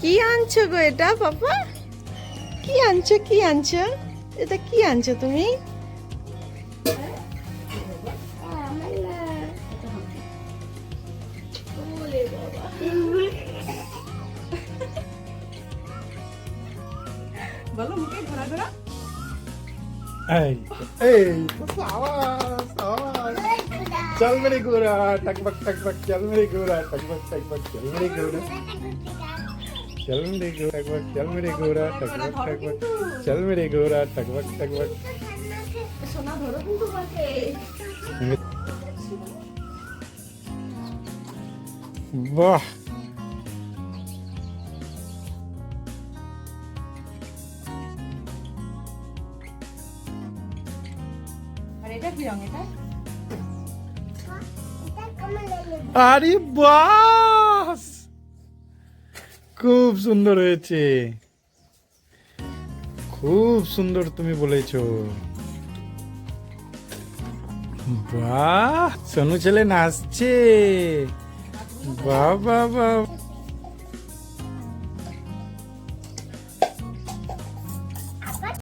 কি আনছো গো এটা পাপা? কি আনছো কি আনছো? এটা কি আনছো তুমি? বলো মুখে ঘোরা ঘোরা এই এই আওয়াজ আওয়াজ। চল মেরে গোরা টকবক টকবক চল মেরে গোরা টকবক টকবক চল মেরে গোরা চল মেরে গোরা টকবক চল মেরে গোরা টকবক টকবক চল মেরে গোরা টকবক টকবক সোনা ধরো কিন্তু মাকে বাহ। আর বাস খুব সুন্দর হয়েছে। খুব সুন্দর তুমি বলেছ। বাহ সোনু ছেলে নাচছে। বাহ বাহ বাহ।